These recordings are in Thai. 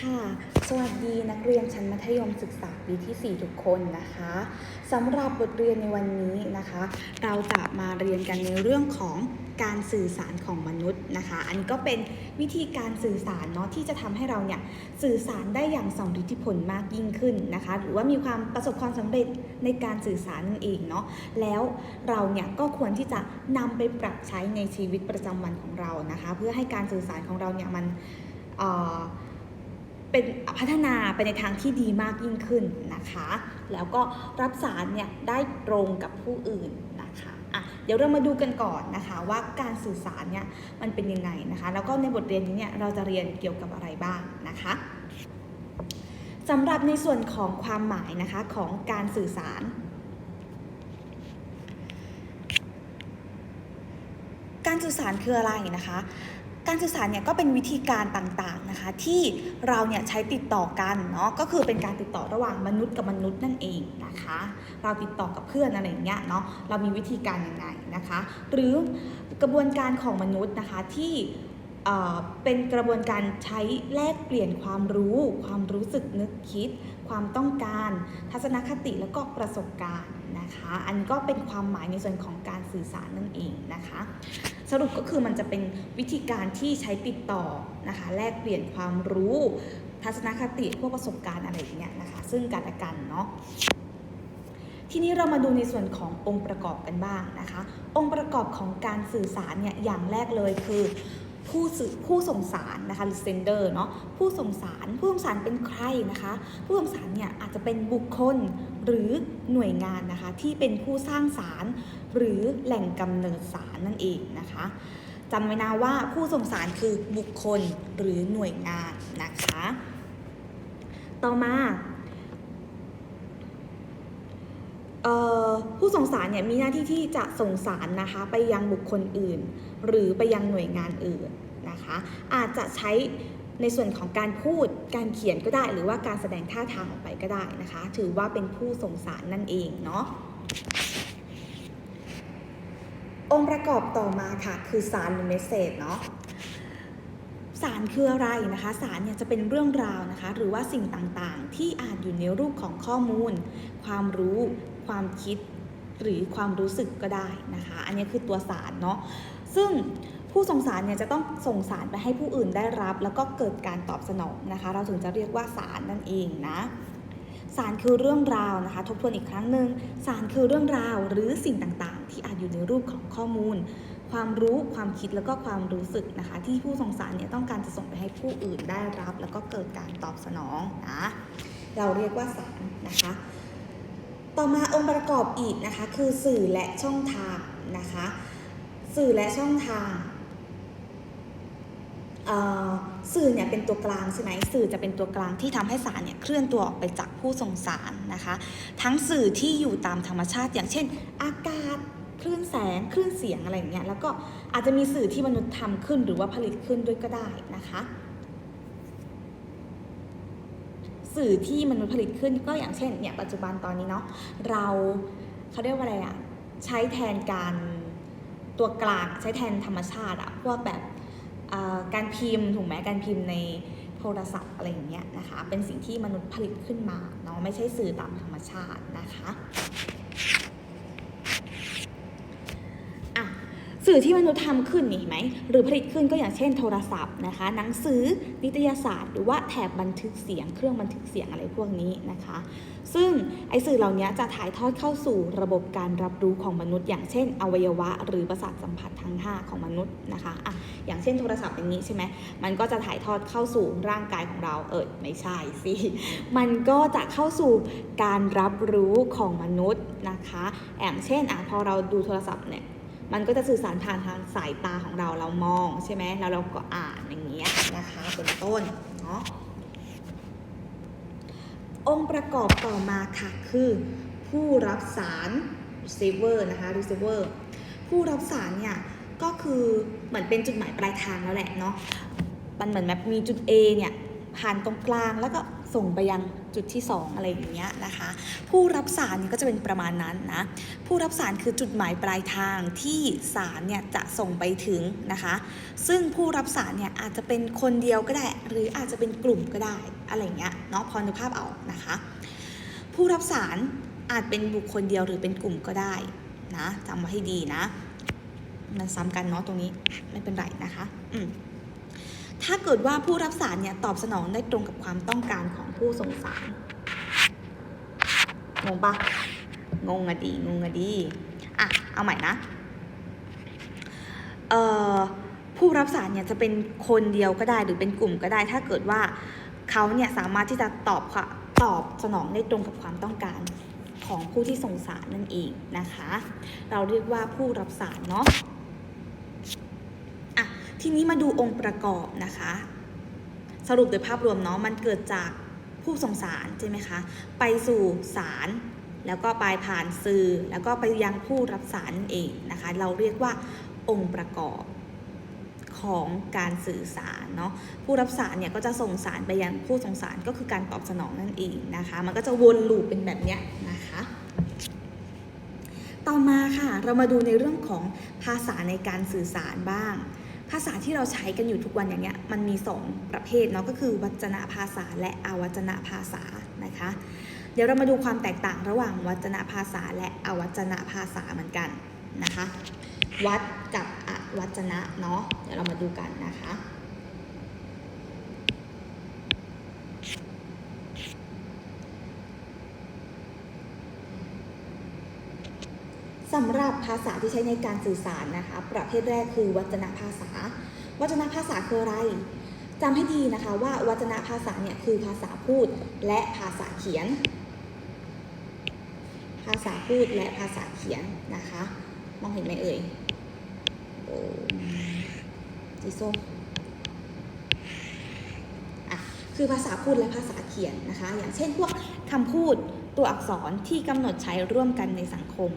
ค่ะ สวัสดีนักเรียนชั้นมัธยมศึกษาปีที่ 4 ทุกคนนะคะสำหรับบทเรียนในวันนี้นะคะ เราจะมาเรียนกันในเรื่องของการสื่อสารของมนุษย์นะคะ อันก็เป็นวิธีการสื่อสารเนาะที่จะทำให้เราเนี่ยสื่อสารได้อย่างสมฤทธิผลมากยิ่งขึ้นนะคะ หรือว่ามีความประสบความสำเร็จในการสื่อสารนั่นเองเนาะแล้วเราเนี่ยก็ควรที่จะนำไปปรับใช้ในชีวิตประจำวันของเรานะคะ เพื่อให้การสื่อสารของเราเนี่ยมันเอ่อ เป็นพัฒนาไปในทางที่ดีมากยิ่งขึ้นนะคะ แล้วก็รับสารเนี่ยได้ตรงกับผู้อื่นนะคะอะเดี๋ยวเรามาดูกันก่อนนะคะ ว่าการสื่อสารเนี่ยมันเป็นยังไงนะคะ แล้วก็ในบทเรียนนี้เนี่ยเราจะเรียนเกี่ยวกับอะไรบ้างนะคะสำหรับในส่วนของความหมายนะคะของการสื่อสาร การสื่อสารคืออะไรนะคะ การสื่อสารเนี่ยก็เป็นวิธีการต่างๆนะคะ ที่เราเนี่ยใช้ติดต่อกันเนาะก็คือเป็นการติดต่อระหว่างมนุษย์กับมนุษย์นั่นเองนะคะ เราติดต่อกับเพื่อนอะไรอย่างเงี้ยเนาะเรามีวิธีการยังไงนะคะ หรือกระบวนการของมนุษย์นะคะที่เป็นกระบวนการใช้แลกเปลี่ยนความรู้ ความรู้สึกนึกคิด ความต้องการ ทัศนคติแล้วก็ประสบการณ์นะคะ อันก็เป็นความหมายในส่วนของการสื่อสารนั่นเองนะคะ สรุปก็คือมันจะเป็นวิธีการที่ใช้ติดต่อนะคะแลกเปลี่ยนความรู้ทัศนคติพวกประสบการณ์อะไรอย่างเงี้ยนะคะซึ่งกันและกันเนาะทีนี้เรามาดูในส่วนขององค์ประกอบกันบ้างนะคะ องค์ประกอบของการสื่อสารเนี่ยอย่างแรกเลยคือ ผู้สื่อผู้ส่งสารนะคะหรือ sender เนาะผู้ส่งสารผู้ส่งสารเป็นใครนะคะ ผู้ส่งสารเนี่ยอาจจะเป็นบุคคลหรือหน่วยงานนะคะที่เป็นผู้สร้างสารหรือแหล่งกำเนิดสารนั่นเองนะคะจำไว้นะว่าผู้ส่งสารคือบุคคลหรือหน่วยงานนะคะ ต่อมาผู้ส่งสารเนี่ยมีหน้าที่ที่จะส่งสารนะคะไปยังบุคคลอื่น หรือไปยังหน่วยงานอื่น นะคะ อาจจะใช้ในส่วนของการพูดการเขียนก็ได้ หรือว่าการแสดงท่าทางออกไปก็ได้นะคะ ถือว่าเป็นผู้ส่งสารนั่นเองเนาะองค์ประกอบต่อมาค่ะ คือสารหรือเมสเซจเนาะสารคืออะไรนะคะ สารเนี่ยจะเป็นเรื่องราวนะคะ หรือว่าสิ่งต่างๆ ที่อาจอยู่ในรูปของข้อมูล ความรู้ ความคิด หรือความรู้สึกก็ได้นะคะ อันนี้คือตัวสารเนาะซึ่ง ผู้ส่งสารเนี่ยจะต้องส่งสารไปให้ผู้อื่นได้รับ แล้วก็เกิดการตอบสนองนะคะ เราถึงจะเรียกว่าสารนั่นเองนะสารคือเรื่องราวนะคะ ทบทวนอีกครั้งหนึ่งสารคือเรื่องราวหรือสิ่งต่างๆ ที่อาจอยู่ในรูปของข้อมูล ความรู้ความคิดแล้วก็ความรู้สึกนะคะ ที่ผู้ส่งสารเนี่ยต้องการจะส่งไปให้ผู้อื่นได้รับ แล้วก็เกิดการตอบสนองนะเราเรียกว่าสารนะคะ ต่อมาองค์ประกอบอีกนะคะ คือสื่อและช่องทางนะคะ สื่อและช่องทาง สื่อเนี่ยเป็นตัวกลางใช่ไหมสื่อจะเป็นตัวกลางที่ทำให้สารเนี่ยเคลื่อนตัวออกไปจากผู้ส่งสารนะคะ ทั้งสื่อที่อยู่ตามธรรมชาติ อย่างเช่น อากาศคลื่นแสงคลื่นเสียงอะไรอย่างเงี้ยแล้วก็อาจจะมีสื่อที่มนุษย์ทำขึ้นหรือว่าผลิตขึ้นด้วยก็ได้นะคะสื่อที่มนุษย์ผลิตขึ้นก็อย่างเช่นเนี่ยปัจจุบันตอนนี้เนาะเราเขาเรียกว่าอะไรอะใช้แทนการตัวกลางใช้แทนธรรมชาติอะพวกแบบ การพิมพ์ถูกไหมการพิมพ์ในโทรศัพท์อะไรอย่างเงี้ยนะคะ เป็นสิ่งที่มนุษย์ผลิตขึ้นมาเนาะไม่ใช่สื่อตามธรรมชาตินะคะ สื่อที่มนุษย์ทำขึ้นนี่เห็นไหมหรือผลิตขึ้นก็อย่างเช่นโทรศัพท์นะคะ หนังสือนิตยสารหรือว่าแถบบันทึกเสียง เครื่องบันทึกเสียงอะไรพวกนี้นะคะ ซึ่งไอสื่อเหล่านี้จะถ่ายทอดเข้าสู่ระบบการรับรู้ของมนุษย์ อย่างเช่น อวัยวะ หรือประสาทสัมผัสทั้ง 5 ของมนุษย์นะคะอะอย่างเช่นโทรศัพท์อย่างนี้ใช่ไหมมันก็จะถ่ายทอดเข้าสู่ร่างกายของเราเออไม่ใช่สิมันก็จะเข้าสู่การรับรู้ของมนุษย์นะคะอย่างเช่นอะพอเราดูโทรศัพท์เนี่ย มันก็จะสื่อสารผ่านทางสายตาของเราเรามองใช่ไหมแล้วเราก็อ่านอย่างเงี้ยนะคะเป็นต้นเนาะองค์ประกอบต่อมาค่ะคือ ผู้รับสาร receiver นะคะ receiver ผู้รับสารเนี่ยก็คือเหมือนเป็นจุดหมายปลายทางแล้วแหละเนาะมันเหมือนแบบมีจุด A เนี่ยผ่านตรงกลางแล้วก็ส่งไปยัง จุดที่ 2 อะไรอย่างเงี้ยนะคะ ผู้รับสารเนี่ยก็จะเป็นประมาณนั้นนะ ผู้รับสารคือจุดหมายปลายทางที่สารเนี่ยจะส่งไปถึงนะคะ ซึ่งผู้รับสารเนี่ยอาจจะเป็นคนเดียวก็ได้ หรืออาจจะเป็นกลุ่มก็ได้อะไรอย่างเงี้ยเนาะพอนึกภาพเอานะคะ ผู้รับสารอาจเป็นบุคคลเดียวหรือเป็นกลุ่มก็ได้นะจำไว้ให้ดีนะ มันซ้ำกันเนาะตรงนี้ไม่เป็นไรนะคะ อืม ถ้าเกิดว่าผู้รับสารเนี่ยตอบสนองได้ตรงกับความต้องการของผู้ส่งสารงงปะงงอะดีงงอะดีอะเอาใหม่นะเอ่อผู้รับสารเนี่ยจะเป็นคนเดียวก็ได้หรือเป็นกลุ่มก็ได้ ถ้าเกิดว่าเขาเนี่ยสามารถที่จะตอบค่ะตอบสนองได้ตรงกับความต้องการของผู้ที่ส่งสารนั่นเองนะคะ เราเรียกว่าผู้รับสารเนาะ ทีนี้มาดูองค์ประกอบนะคะ สรุปโดยภาพรวมเนาะมันเกิดจากผู้ส่งสารใช่ไหมคะ ไปสู่สารแล้วก็ไปผ่านสื่อ แล้วก็ไปยังผู้รับสารนั่นเองนะคะ เราเรียกว่าองค์ประกอบของการสื่อสารเนาะผู้รับสารเนี่ยก็จะส่งสารไปยังผู้ส่งสารก็คือการตอบสนองนั่นเองนะคะ มันก็จะวนลูปเป็นแบบเนี้ยนะคะ ต่อมาค่ะเรามาดูในเรื่องของภาษาในการสื่อสารบ้าง ภาษาที่เราใช้กันอยู่ทุกวันอย่างเงี้ยมันมี 2 ประเภทเนาะก็คือวัจนภาษาและอวัจนภาษานะคะ เดี๋ยวเรามาดูความแตกต่างระหว่างวัจนภาษาและอวัจนภาษาเหมือนกันนะคะ วัดกับอวัจนะเนาะเดี๋ยวเรามาดูกันนะคะ สำหรับภาษาที่ใช้ในการสื่อสารนะคะ ประเภทแรกคือวัจนภาษา วัจนภาษาคืออะไรจำให้ดีนะคะว่าวัจนภาษาเนี่ยคือภาษาพูดและภาษาเขียน ภาษาพูดและภาษาเขียนนะคะมองเห็นไหมเอ่ยโอ้จีส้มอะคือภาษาพูดและภาษาเขียนนะคะ อย่างเช่นพวกคำพูดตัวอักษรที่กำหนดใช้ร่วมกันในสังคม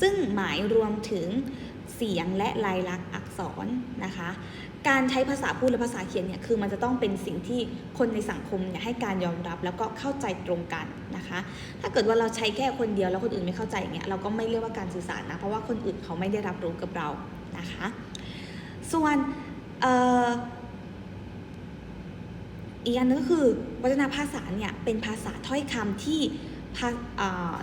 ซึ่งหมายรวมถึงเสียงและลายลักษณ์อักษรนะคะ การใช้ภาษาพูดและภาษาเขียนเนี่ยคือมันจะต้องเป็นสิ่งที่คนในสังคมเนี่ยให้การยอมรับแล้วก็เข้าใจตรงกันนะคะ ถ้าเกิดว่าเราใช้แค่คนเดียวแล้วคนอื่นไม่เข้าใจอย่างเงี้ยเราก็ไม่เรียกว่าการสื่อสารนะเพราะว่าคนอื่นเขาไม่ได้รับรู้กับเรานะคะ ส่วนอีกอันนึงก็คือวัฒนภาษาเนี่ยเป็นภาษาถ้อยคำที่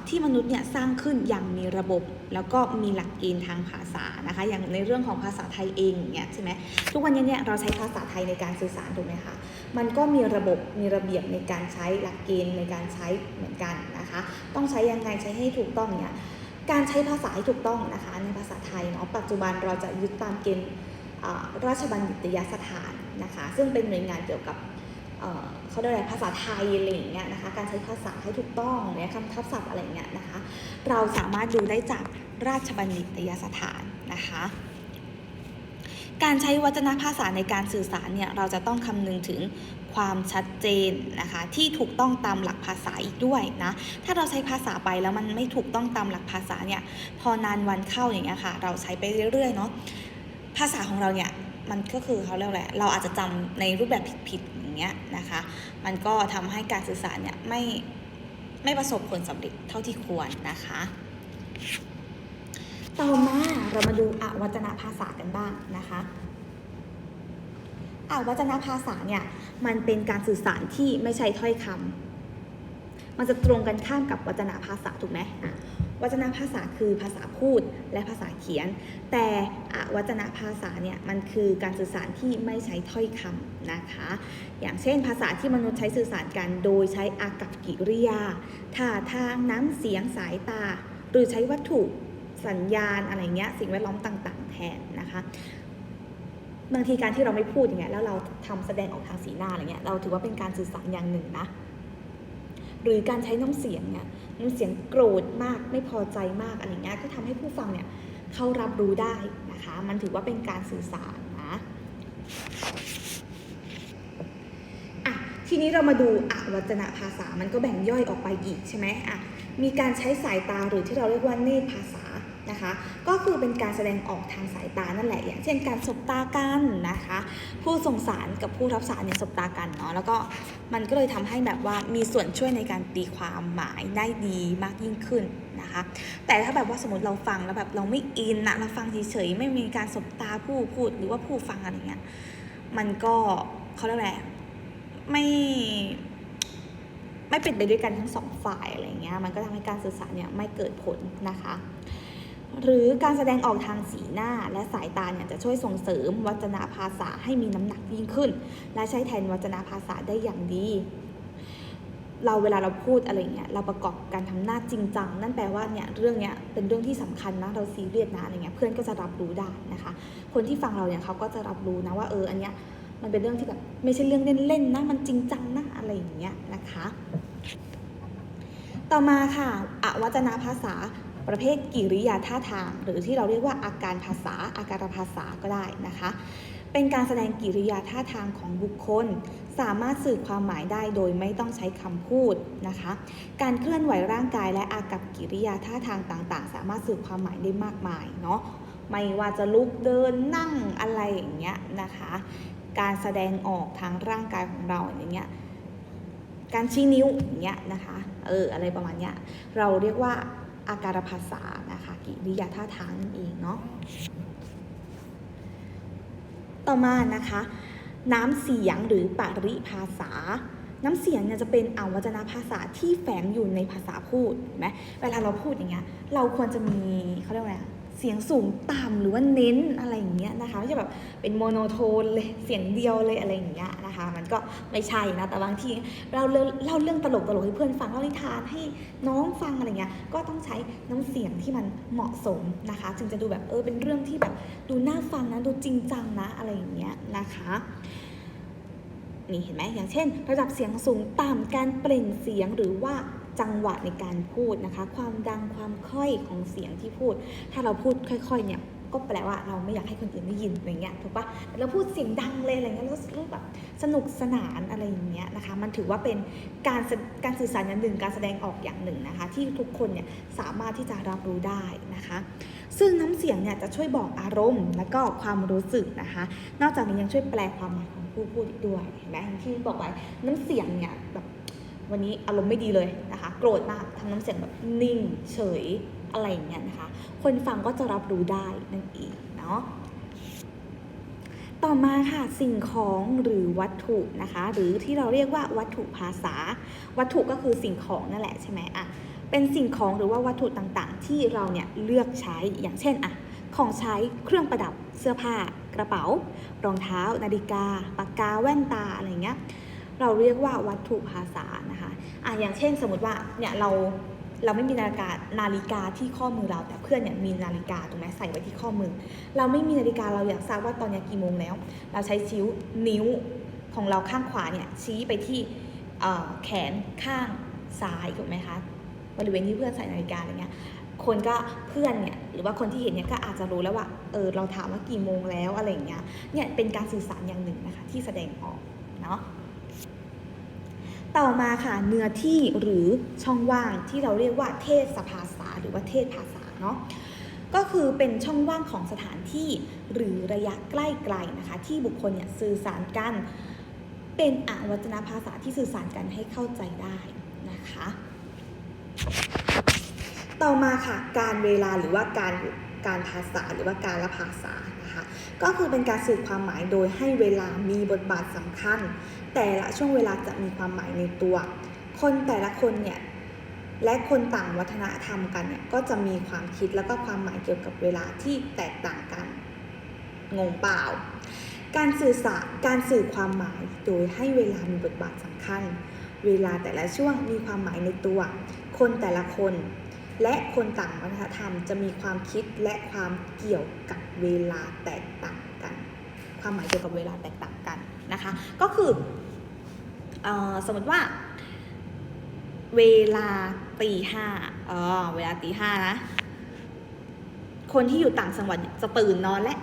ที่มนุษย์เนี่ยสร้างขึ้นอย่างมีระบบ แล้วก็มีหลักเกณฑ์ทางภาษานะคะอย่างในเรื่องของภาษาไทยเองเงี้ยใช่ไหมทุกวันนี้เนี่ยเราใช้ภาษาไทยในการสื่อสารถูกไหมคะมันก็มีระบบมีระเบียบในการใช้หลักเกณฑ์ในการใช้เหมือนกันนะคะต้องใช้ยังไงใช้ให้ถูกต้องเนี่ยการใช้ภาษาให้ถูกต้องนะคะในภาษาไทยเนาะปัจจุบันเราจะยึดตามเกณฑ์ราชบัณฑิตยสถานนะคะซึ่งเป็นหน่วยงานเกี่ยวกับ เขาเรียกอะไรภาษาไทยอะไรอย่างเงี้ยนะคะการใช้ภาษาให้ถูกต้องเนี่ยคำทับศัพท์อะไรเงี้ยนะคะ เราสามารถดูได้จากราชบัณฑิตยสถานนะคะการใช้วัจนภาษาในการสื่อสารเนี่ยเราจะต้องคำนึงถึงความชัดเจนนะคะที่ถูกต้องตามหลักภาษาอีกด้วยนะถ้าเราใช้ภาษาไปแล้วมันไม่ถูกต้องตามหลักภาษาเนี่ยพอนานวันเข้าอย่างเงี้ยค่ะเราใช้ไปเรื่อยๆเนาะภาษาของเราเนี่ย มันก็คือเขาเรียกแหละเราอาจจะจำในรูปแบบผิดๆอย่างเงี้ยนะคะ มันก็ทำให้การสื่อสารเนี่ยไม่ไม่ประสบผลสำเร็จเท่าที่ควรนะคะ ต่อมาเรามาดูอวัจนภาษากันบ้างนะคะอวัจนภาษาเนี่ยมันเป็นการสื่อสารที่ไม่ใช่ถ้อยคำมันจะตรงกันข้ามกับวัจนภาษาถูกไหม วัจนภาษาคือภาษาพูดและภาษาเขียน แต่อวัจนภาษาเนี่ยมันคือการสื่อสารที่ไม่ใช้ถ้อยคำนะคะ อย่างเช่น ภาษาที่มนุษย์ใช้สื่อสารกัน โดยใช้อากับกิริยาท่าทางน้ำเสียงสายตา หรือใช้วัตถุสัญญาณอะไรเงี้ยสิ่งแวดล้อมต่างๆ แทนนะคะบางทีการที่เราไม่พูดอย่างเงี้ยแล้วเราทำแสดงออกทางสีหน้าอะไรเงี้ยเราถือว่าเป็นการสื่อสารอย่างหนึ่งนะ หรือการใช้น้ำเสียงเนี่ย น้ำเสียงโกรธมากไม่พอใจมากอะไรเงี้ยก็ทำให้ผู้ฟังเนี่ยเขารับรู้ได้นะคะ มันถือว่าเป็นการสื่อสารนะอะทีนี้เรามาดูอวัจนภาษามันก็แบ่งย่อยออกไปอีกใช่ไหมอะมีการใช้สายตาหรือที่เราเรียกว่าเนตรภาษา นะคะ ก็คือเป็นการแสดงออกทางสายตานั่นแหละอย่างเช่นการสบตากันนะคะ ผู้ส่งสารกับผู้รับสารเนี่ยสบตากันเนาะแล้วก็มันก็เลยทำให้แบบว่ามีส่วนช่วยในการตีความหมายได้ดีมากยิ่งขึ้นนะคะ แต่ถ้าแบบว่าสมมติเราฟังแล้วแบบเราไม่อินนะเราฟังเฉยๆไม่มีการสบตาผู้พูดหรือว่าผู้ฟังอะไรเงี้ยมันก็เขาเรียกอะไรไม่ไม่เป็นไปด้วยกันทั้งสองฝ่ายอะไรเงี้ย มันก็ทำให้การสื่อสารเนี่ยไม่เกิดผลนะคะ หรือการแสดงออกทางสีหน้าและสายตาเนี่ยจะช่วยส่งเสริมวัจนภาษาให้มีน้ำหนักยิ่งขึ้น และใช้แทนวัจนภาษาได้อย่างดี เราเวลาเราพูดอะไรเงี้ยเราประกอบการทำหน้าจริงจังนั่นแปลว่าเนี่ยเรื่องเนี้ยเป็นเรื่องที่สำคัญนะเราซีเรียสนะอะไรเงี้ยเพื่อนก็จะรับรู้ได้นะคะ คนที่ฟังเราเนี่ยเขาก็จะรับรู้นะว่าเอออันเนี้ยมันเป็นเรื่องที่แบบไม่ใช่เรื่องเล่นๆนะมันจริงจังนะอะไรอย่างเงี้ยนะคะ ต่อมาค่ะอวัจนภาษา ประเภทกิริยาท่าทาง หรือที่เราเรียกว่าอาการภาษาอาการภาษาก็ได้นะคะ เป็นการแสดงกิริยาท่าทางของบุคคล สามารถสื่อความหมายได้โดยไม่ต้องใช้คำพูดนะคะ การเคลื่อนไหวร่างกายและอากับกิริยาท่าทางต่างๆ สามารถสื่อความหมายได้มากมายเนาะไม่ว่าจะลุกเดินนั่งอะไรอย่างเงี้ยนะคะ การแสดงออกทางร่างกายของเราอย่างเงี้ยการชี้นิ้วอย่างเงี้ยนะคะ เอออะไรประมาณเนี้ย เราเรียกว่า อาการภาษานะคะกิริยาท่าทางนั่นเองเนาะต่อมานะคะ น้ำเสียงหรือปริภาษา น้ำเสียงเนี่ยจะเป็นอวัจนภาษาที่แฝงอยู่ในภาษาพูดเห็นไหมเวลาเราพูดอย่างเงี้ยเราควรจะมีเขาเรียกว่าอะไร เสียงสูงต่ำหรือว่าเน้นอะไรอย่างเงี้ยนะคะไม่ใช่แบบเป็นโมโนโทนเลยเสียงเดียวเลยอะไรอย่างเงี้ยนะคะ มันก็ไม่ใช่นะแต่บางทีเราเล่าเรื่องตลกตลกๆให้เพื่อนฟังเล่านิทานให้น้องฟังอะไรเงี้ยก็ต้องใช้น้ำเสียงที่มันเหมาะสมนะคะ จึงจะดูแบบเออเป็นเรื่องที่แบบดูน่าฟังนะดูจริงจังนะอะไรอย่างเงี้ยนะคะนี่เห็นไหมอย่างเช่น ระดับเสียงสูงต่ำการเปล่งเสียงหรือว่า จังหวะในการพูดนะคะ ความดังความค่อยของเสียงที่พูด ถ้าเราพูดค่อยๆเนี่ยก็แปลว่าเราไม่อยากให้คนอื่นได้ยินอะไรเงี้ยถูกปะเราพูดเสียงดังเลยอะไรเงี้ยแล้วรู้แบบสนุกสนานอะไรอย่างเงี้ยนะคะ มันถือว่าเป็นการการสื่อสารอย่างหนึ่ง การแสดงออกอย่างหนึ่งนะคะ ที่ทุกคนเนี่ยสามารถที่จะรับรู้ได้นะคะ ซึ่งน้ำเสียงเนี่ยจะช่วยบอกอารมณ์ และก็ความรู้สึกนะคะ นอกจากนี้ยังช่วยแปลความหมายของผู้พูดด้วยเห็นไหมที่บอกไว้น้ำเสียงเนี่ยแบบ วันนี้อารมณ์ไม่ดีเลยนะคะ โกรธมากทำน้ำเสียงแบบนิ่งเฉยอะไรอย่างเงี้ยนะคะ คนฟังก็จะรับรู้ได้นั่นเองเนาะต่อมาค่ะสิ่งของหรือวัตถุนะคะ หรือที่เราเรียกว่าวัตถุภาษา วัตถุก็คือสิ่งของนั่นแหละใช่ไหมอะเป็นสิ่งของหรือว่าวัตถุต่างๆ ที่เราเนี่ยเลือกใช้อย่างเช่นอะของใช้เครื่องประดับเสื้อผ้ากระเป๋า รองเท้า นาฬิกา ปากกาแว่นตาอะไรเงี้ย เราเรียกว่าวัตถุภาษานะคะอะอย่างเช่นสมมติว่าเนี่ยเราเราไม่มีนาฬิกานาฬิกาที่ข้อมือเรา แต่เพื่อนเนี่ยมีนาฬิกาถูกไหมใส่ไว้ที่ข้อมือ เราไม่มีนาฬิกาเราอยากทราบว่าตอนนี้กี่โมงแล้ว เราใช้ชิ้วนิ้วของเราข้างขวาเนี่ยชี้ไปที่แขนข้างซ้ายถูกไหมคะบริเวณที่เพื่อนใส่นาฬิกาอะไรเงี้ยคนก็เพื่อนเนี่ยหรือว่าคนที่เห็นเนี่ยก็อาจจะรู้แล้วว่าเออเราถามว่ากี่โมงแล้วอะไรเงี้ยเนี่ยเป็นการสื่อสารอย่างหนึ่งนะคะที่แสดงออกเนาะ ต่อมาค่ะเนื้อที่หรือช่องว่างที่เราเรียกว่าเทศภาษาหรือว่าเทศภาษาเนาะก็คือเป็นช่องว่างของสถานที่หรือระยะใกล้ไกลนะคะ ที่บุคคลเนี่ยสื่อสารกัน เป็นอวัจนภาษาที่สื่อสารกันให้เข้าใจได้นะคะ ต่อมาค่ะการเวลาหรือว่าการการภาษาหรือว่าการละภาษา ก็คือเป็นการสื่อความหมายโดยให้เวลามีบทบาทสำคัญ แต่ละช่วงเวลาจะมีความหมายในตัว คนแต่ละคนเนี่ยและคนต่างวัฒนธรรมกันเนี่ยก็จะมีความคิดแล้วก็ความหมายเกี่ยวกับเวลาที่แตกต่างกัน งงเปล่า การสื่อสารการสื่อความหมายโดยให้เวลามีบทบาทสำคัญ เวลาแต่ละช่วงมีความหมายในตัว คนแต่ละคน และคนต่างวัฒนธรรมจะมีความคิดและความเกี่ยวกับ เวลาแตกต่างกัน ความหมายเกี่ยวกับเวลาแตกต่างกันนะคะ ก็คืออสมมติว่า เวลาตีห้าเออเวลาตีห้านะ คนที่อยู่ต่างจังหวัดจะตื่นนอนและ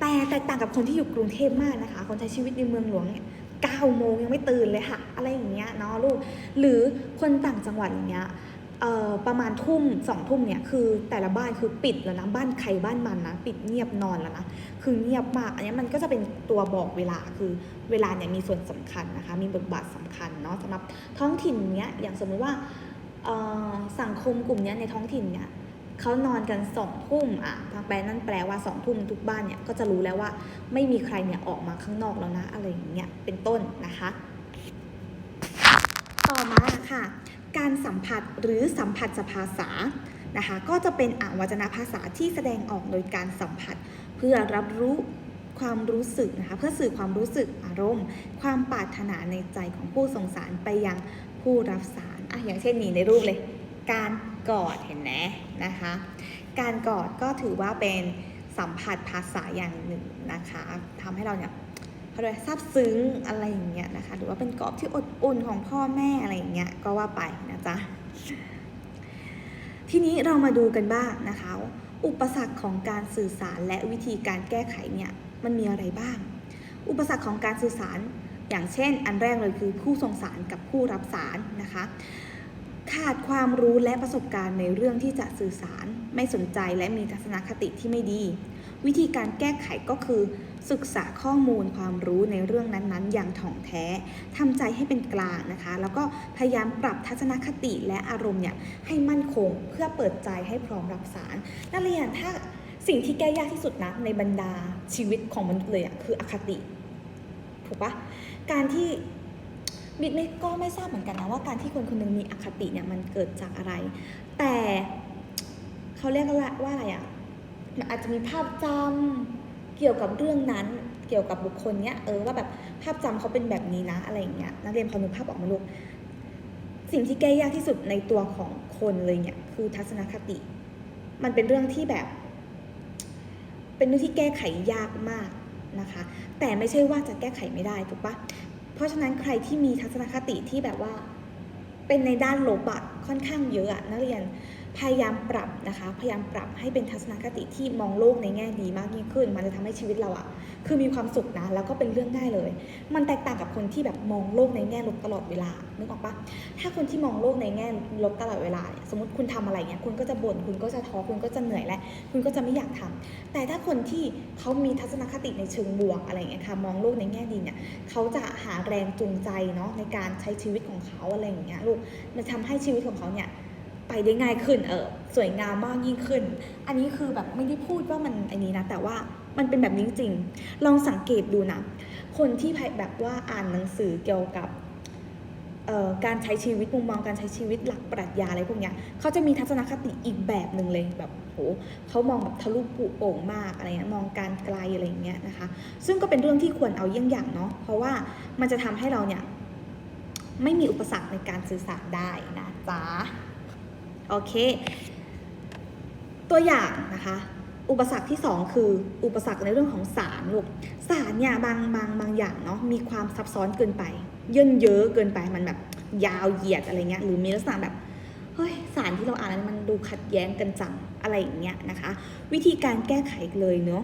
แต่แตกต่างกับคนที่อยู่กรุงเทพมากนะคะ คนใช้ชีวิตในเมืองหลวงเนี่ยเก้าโมงยังไม่ตื่นเลยค่ะ อะไรอย่างเงี้ยเนาะลูก หรือคนต่างจังหวัดอย่างเงี้ย ประมาณทุ่มสองทุ่มเนี่ยคือแต่ละบ้านคือปิดแล้วนะบ้านใครบ้านมันนะปิดเงียบนอนแล้วนะคือเงียบมาก อันนี้มันก็จะเป็นตัวบอกเวลาคือเวลาเนี่ยมีส่วนสำคัญนะคะ มีบทบาทสำคัญเนาะสำหรับท้องถิ่นเนี้ยอย่างสมมติว่าสังคมกลุ่มเนี้ยในท้องถิ่นเนี่ยเขานอนกันสองทุ่มอะทางแปลนั่นแปลว่าสองทุ่มทุกบ้านเนี่ยก็จะรู้แล้วว่าไม่มีใครเนี่ยออกมาข้างนอกแล้วนะอะไรอย่างเงี้ยเป็นต้นนะคะ ต่อมาค่ะ การสัมผัสหรือสัมผัสสภาษานะคะก็จะเป็นอวัจนภาษาที่แสดงออกโดยการสัมผัส เพื่อรับรู้ความรู้สึกนะคะเพื่อสื่อความรู้สึกอารมณ์ ความปรารถนาในใจของผู้ส่งสารไปยังผู้รับสารอะอย่างเช่นนี้ในรูปเลย การกอดเห็นไหมนะคะ การกอดก็ถือว่าเป็นสัมผัสภาษาอย่างหนึ่งนะคะทำให้เราเนี่ย เขาเรียกซาบซึ้งอะไรอย่างเงี้ยนะคะ หรือว่าเป็นกรอบที่อบอุ่นของพ่อแม่อะไรอย่างเงี้ยก็ว่าไปนะจ๊ะทีนี้เรามาดูกันบ้างนะคะ อุปสรรคของการสื่อสารและวิธีการแก้ไขเนี่ยมันมีอะไรบ้าง อุปสรรคของการสื่อสารอย่างเช่น อันแรกเลยคือผู้ส่งสารกับผู้รับสารนะคะ ขาดความรู้และประสบการณ์ในเรื่องที่จะสื่อสาร ไม่สนใจและมีทัศนคติที่ไม่ดี วิธีการแก้ไขก็คือ ศึกษาข้อมูลความรู้ในเรื่องนั้นๆ อย่างถ่องแท้ทำใจให้เป็นกลางนะคะ แล้วก็พยายามปรับทัศนคติและอารมณ์เนี่ยให้มั่นคงเพื่อเปิดใจให้พร้อมรับสารนักเรียนถ้าสิ่งที่แก้ยากที่สุดนะในบรรดาชีวิตของมนุษย์เลยอะคืออคติถูกปะการที่มิดไม่ก็ไม่ทราบเหมือนกันนะว่าการที่คนคนหนึงมีอคติเนี่ยมันเกิดจากอะไร แต่เขาเรียกว่าอะไรอะ อาจจะมีภาพจำเกี่ยวกับเรื่องนั้นเกี่ยวกับบุคคลเนี้ยเออว่าแบบภาพจำเขาเป็นแบบนี้นะอะไรอย่างเงี้ยนักเรียนพอนึกภาพออกมาลูกสิ่งที่แก้ยากที่สุดในตัวของคนเลยเนี่ยคือทัศนคติ มันเป็นเรื่องที่แบบ เป็นเรื่องที่แก้ไขยากมากนะคะ แต่ไม่ใช่ว่าจะแก้ไขไม่ได้ถูกปะเพราะฉะนั้นใครที่มีทัศนคติที่แบบว่า เป็นในด้านลบอะค่อนข้างเยอะอะนักเรียน พยายามปรับนะคะ พยายามปรับให้เป็นทัศนคติที่มองโลกในแง่ดีมากยิ่งขึ้น มันจะทำให้ชีวิตเราอะคือมีความสุขนะแล้วก็เป็นเรื่องง่ายเลย มันแตกต่างกับคนที่แบบมองโลกในแง่ลบตลอดเวลานึกออกปะถ้าคนที่มองโลกในแง่ลบตลอดเวลา สมมติคุณทำอะไรเงี้ยคุณก็จะบ่นคุณก็จะท้อคุณก็จะเหนื่อยและคุณก็จะไม่อยากทำแต่ถ้าคนที่เขามีทัศนคติในเชิงบวกอะไรเงี้ยค่ะมองโลกในแง่ดีเนี่ยเขาจะหาแรงจูงใจเนาะในการใช้ชีวิตของเขาอะไรอย่างเงี้ยลูกมันทำให้ชีวิตของเขาเนี่ย ไปได้ง่ายขึ้นเออสวยงามมากยิ่งขึ้น อันนี้คือแบบไม่ได้พูดว่ามันไอันนี้นะ แต่ว่ามันเป็นแบบนี้จริง ลองสังเกตดูนะ คนที่แบบว่าอ่านหนังสือเกี่ยวกับการใช้ชีวิตมุมมองการใช้ชีวิตหลักปรัชญาอะไรพวกเนี้ยเขาจะมีทัศนคติอีกแบบหนึ่งเลยแบบโหเขามองแบบทะลุปุโป่งมากอะไรเงี้ยมองการไกลอะไรอย่างเงี้ยนะคะ ซึ่งก็เป็นเรื่องที่ควรเอาเยี่ยงอย่างเนาะเพราะว่ามันจะทำให้เราเนี่ยไม่มีอุปสรรคในการสื่อสารได้นะจ๊ะ โอเค ตัวอย่างนะคะ อุปสรรคที่ 2 คืออุปสรรคในเรื่องของสารลูกสารเนี่ยบางบางบางอย่างเนาะมีความซับซ้อนเกินไป เยินเยอะเกินไปมันแบบยาวเหยียดอะไรเงี้ยหรือมีลักษณะแบบเฮ้ยสารที่เราอ่านนั้นมันดูขัดแย้งกันจังอะไรอย่างเงี้ยนะคะ วิธีการแก้ไขเลยเนาะ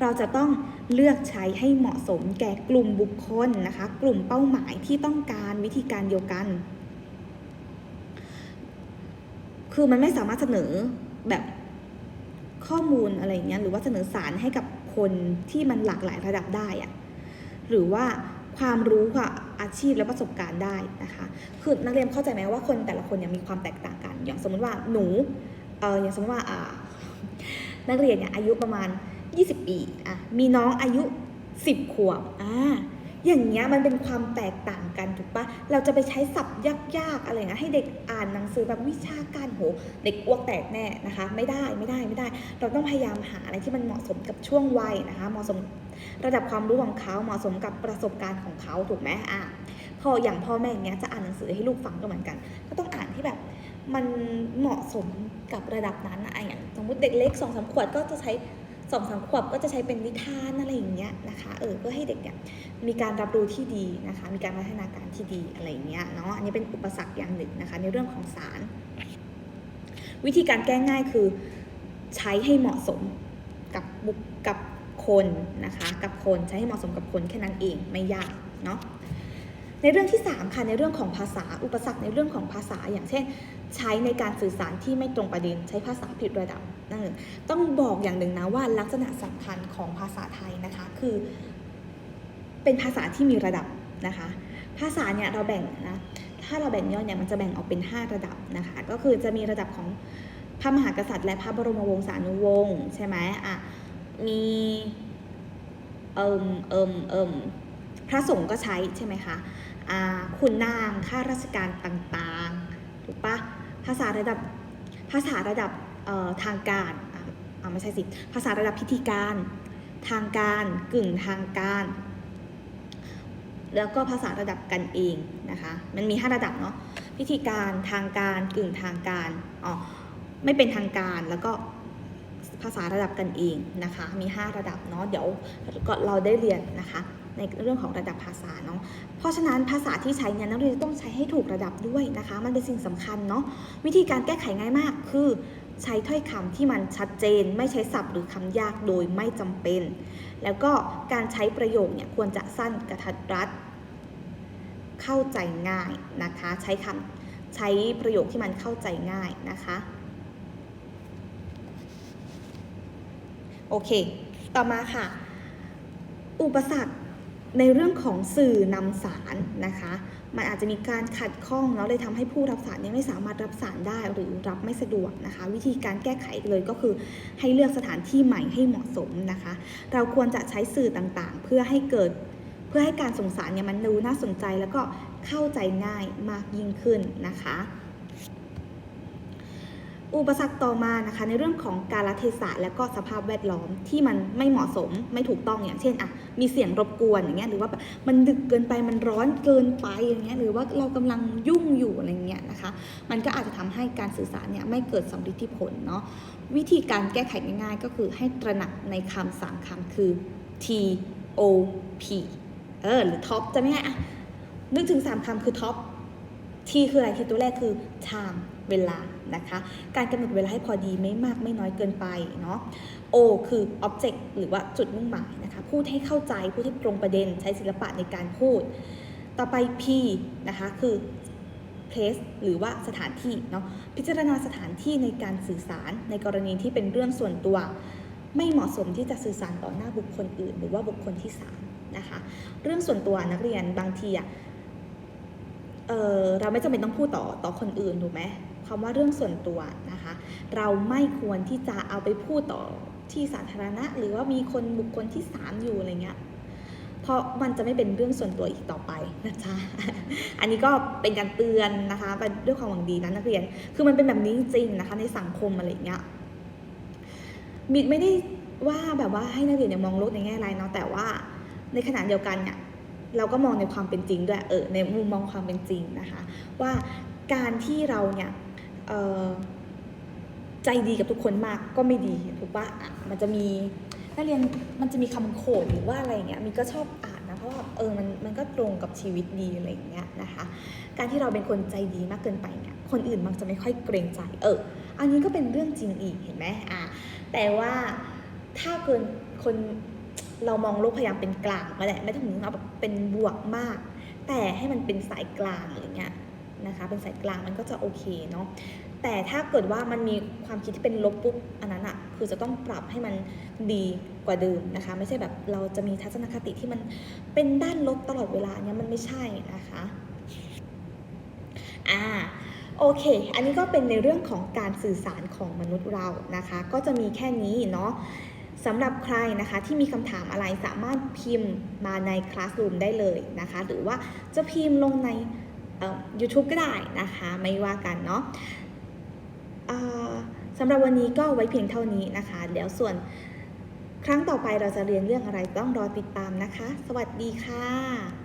เราจะต้องเลือกใช้ให้เหมาะสมแก่กลุ่มบุคคลนะคะ กลุ่มเป้าหมายที่ต้องการวิธีการเดียวกัน คือมันไม่สามารถเสนอแบบข้อมูลอะไรเงี้ยหรือว่าเสนอสารให้กับคนที่มันหลากหลายระดับได้อะหรือว่าความรู้กับอาชีพและประสบการณ์ได้นะคะคือนักเรียนเข้าใจไหมว่าคนแต่ละคนเนี่ยมีความแตกต่างกัน อย่างสมมติว่าหนูเอออย่างสมมติว่าอ่านักเรียนเนี่ยอายุประมาณ 20 ปีอะมีน้องอายุ 10 ขวบอ่า อย่างเงี้ยมันเป็นความแตกต่างกันถูกปะเราจะไปใช้ศัพท์ยากๆอะไรนะให้เด็กอ่านหนังสือแบบวิชาการโหเด็กอ้วกแตกแน่นะคะ ไม่ได้ไม่ได้ไม่ได้ เราต้องพยายามหาอะไรที่มันเหมาะสมกับช่วงวัยนะคะ เหมาะสมระดับความรู้ของเขาเหมาะสมกับประสบการณ์ของเขาถูกไหมอะพออย่างพ่อแม่เงี้ยจะอ่านหนังสือให้ลูกฟังก็เหมือนกัน ก็ต้องอ่านที่แบบมันเหมาะสมกับระดับนั้นอะอย่างสมมติเด็กเล็กสองสามขวบก็จะใช้ สองสามขวบก็จะใช้เป็นนิทานอะไรอย่างเงี้ยนะคะเออเพื่อให้เด็กเนี่ยมีการรับรู้ที่ดีนะคะ มีการพัฒนาการที่ดีอะไรอย่างเงี้ยเนาะอันนี้เป็นอุปสรรคอย่างหนึ่งนะคะ ในเรื่องของสาร วิธีการแก้ง่ายคือใช้ให้เหมาะสมกับบุกับคนนะคะ กับคนใช้ให้เหมาะสมกับคนแค่นั้นเองไม่ยากเนาะ ในเรื่องที่ 3 ค่ะ ในเรื่องของภาษา อุปสรรคในเรื่องของภาษา อย่างเช่น ใช้ในการสื่อสารที่ไม่ตรงประเด็น ใช้ภาษาผิดระดับนั่นเองต้องบอกอย่างหนึ่งนะว่าลักษณะสำคัญของภาษาไทยนะคะ คือ เป็นภาษาที่มีระดับนะคะ ภาษาเนี่ยเราแบ่งนะ ถ้าเราแบ่งย่อยเนี่ยมันจะแบ่งออกเป็น 5 ระดับนะคะ ก็คือจะมีระดับของพระมหากษัตริย์และพระบรมวงศานุวงศ์ใช่ไหมอะ มีเอิมเอิมเอิมพระสงฆ์ก็ใช้ใช่ไหมคะ คุณนางข้าราชการต่างๆ ถูกปะภาษาระดับภาษาระดับทางการอ่าไม่ใช่สิ ภาษาระดับพิธีการทางการกึ่งทางการ แล้วก็ภาษาระดับกันเองนะคะ มันมี 5 ระดับเนาะพิธีการทางการกึ่งทางการอ๋อไม่เป็นทางการแล้วก็ภาษาระดับกันเองนะคะ มี 5 ระดับเนาะเดี๋ยวก็เราได้เรียนนะคะ ในเรื่องของระดับภาษาเนาะเพราะฉะนั้นภาษาที่ใช้เนี่ยนักเรียนต้องใช้ให้ถูกระดับด้วยนะคะ มันเป็นสิ่งสำคัญเนาะวิธีการแก้ไขง่ายมากคือใช้ถ้อยคำที่มันชัดเจน ไม่ใช้ศัพท์หรือคำยากโดยไม่จำเป็น แล้วก็การใช้ประโยคเนี่ยควรจะสั้นกระทัดรัด เข้าใจง่ายนะคะ ใช้คำใช้ประโยคที่มันเข้าใจง่ายนะคะ โอเค ต่อมาค่ะ อุปสรรค ในเรื่องของสื่อนำสารนะคะ มันอาจจะมีการขัดข้องแล้วเลยทำให้ผู้รับสารเนี่ยไม่สามารถรับสารได้หรือรับไม่สะดวกนะคะ วิธีการแก้ไขเลยก็คือให้เลือกสถานที่ใหม่ให้เหมาะสมนะคะ เราควรจะใช้สื่อต่างๆ เพื่อให้เกิดเพื่อให้การส่งสารเนี่ยมันดูน่าสนใจแล้วก็เข้าใจง่ายมากยิ่งขึ้นนะคะ อุปสรรคต่อมานะคะในเรื่องของกาลเทศะและก็สภาพแวดล้อมที่มันไม่เหมาะสมไม่ถูกต้องอย่างเช่นอะมีเสียงรบกวนอย่างเงี้ยหรือว่ามันดึกเกินไปมันร้อนเกินไปอย่างเงี้ยหรือว่าเรากำลังยุ่งอยู่อะไรเงี้ยนะคะมันก็อาจจะทำให้การสื่อสารเนี่ยไม่เกิดสำลิดที่ผลเนาะวิธีการแก้ไขง่ายๆ ก็คือให้ตระหนักในคำสามคำคือ T O P เออหรือท็อปจะไม่ง่ายอะนึกถึง3คำคือท็อป T คืออะไรทีตัวแรกคือ time เวลานะคะ การกำหนดเวลาให้พอดีไม่มากไม่น้อยเกินไปเนาะ O คือ object หรือว่าจุดมุ่งหมายนะคะ พูดให้เข้าใจ พูดให้ตรงประเด็น ใช้ศิลปะในการพูด ต่อไป P นะคะคือ place หรือว่าสถานที่เนาะ พิจารณาสถานที่ในการสื่อสารในกรณีที่เป็นเรื่องส่วนตัว ไม่เหมาะสมที่จะสื่อสารต่อหน้าบุคคลอื่น หรือว่าบุคคลที่สามนะคะ เรื่องส่วนตัวนักเรียนบางทีอะเออเราไม่จำเป็นต้องพูดต่อต่อคนอื่นถูกไหม คำว่าเรื่องส่วนตัวนะคะ เราไม่ควรที่จะเอาไปพูดต่อที่สาธารณะ หรือว่ามีคนบุคคลที่สามอยู่อะไรเงี้ยเพราะมันจะไม่เป็นเรื่องส่วนตัวอีกต่อไปนะจ๊ะ อันนี้ก็เป็นการเตือนนะคะไปด้วยความหวังดีนะนักเรียน คือมันเป็นแบบนี้จริงนะคะ ในสังคมอะไรเงี้ยมิดไม่ได้ว่าแบบว่าให้นักเรียนเนี่ยมองโลกในแง่ร้ายเนาะแต่ว่าในขณะเดียวกันเนี่ยเราก็มองในความเป็นจริงด้วยเออในมุมมองความเป็นจริงนะคะ ว่าการที่เราเนี่ย ใจดีกับทุกคนมากก็ไม่ดีถูกปะมันจะมีนักเรียนมันจะมีคำโขดหรือว่าอะไรอย่างเงี้ยมีก็ชอบอ่านนะเพราะว่าเออมันมันก็ตรงกับชีวิตดีอะไรอย่างเงี้ยนะคะการที่เราเป็นคนใจดีมากเกินไปเนี่ยคนอื่นมักจะไม่ค่อยเกรงใจเอออันนี้ก็เป็นเรื่องจริงอีกเห็นไหมอะแต่ว่าถ้าเกินคนเรามองโลกพยายามเป็นกลางก็แหละไม่ต้องถึงเอาแบบเป็นบวกมาก แต่ให้มันเป็นสายกลางอะไรเงี้ย นะคะเป็นสายกลางมันก็จะโอเคเนาะแต่ถ้าเกิดว่ามันมีความคิดที่เป็นลบปุ๊บอันนั้นอะคือจะต้องปรับให้มันดีกว่าเดิมนะคะ ไม่ใช่แบบเราจะมีทัศนคติที่มันเป็นด้านลบตลอดเวลาเนี่ยมันไม่ใช่นะคะอ่าโอเค อันนี้ก็เป็นในเรื่องของการสื่อสารของมนุษย์เรานะคะ ก็จะมีแค่นี้เนาะสำหรับใครนะคะที่มีคำถามอะไรสามารถพิมพ์มาใน Classroom ได้เลยนะคะ หรือว่าจะพิมพ์ลงใน ยูทูบก็ได้นะคะ ไม่ว่ากันเนาะสำหรับวันนี้ก็ไว้เพียงเท่านี้นะคะ แล้วส่วนครั้งต่อไปเราจะเรียนเรื่องอะไรต้องรอติดตามนะคะ สวัสดีค่ะ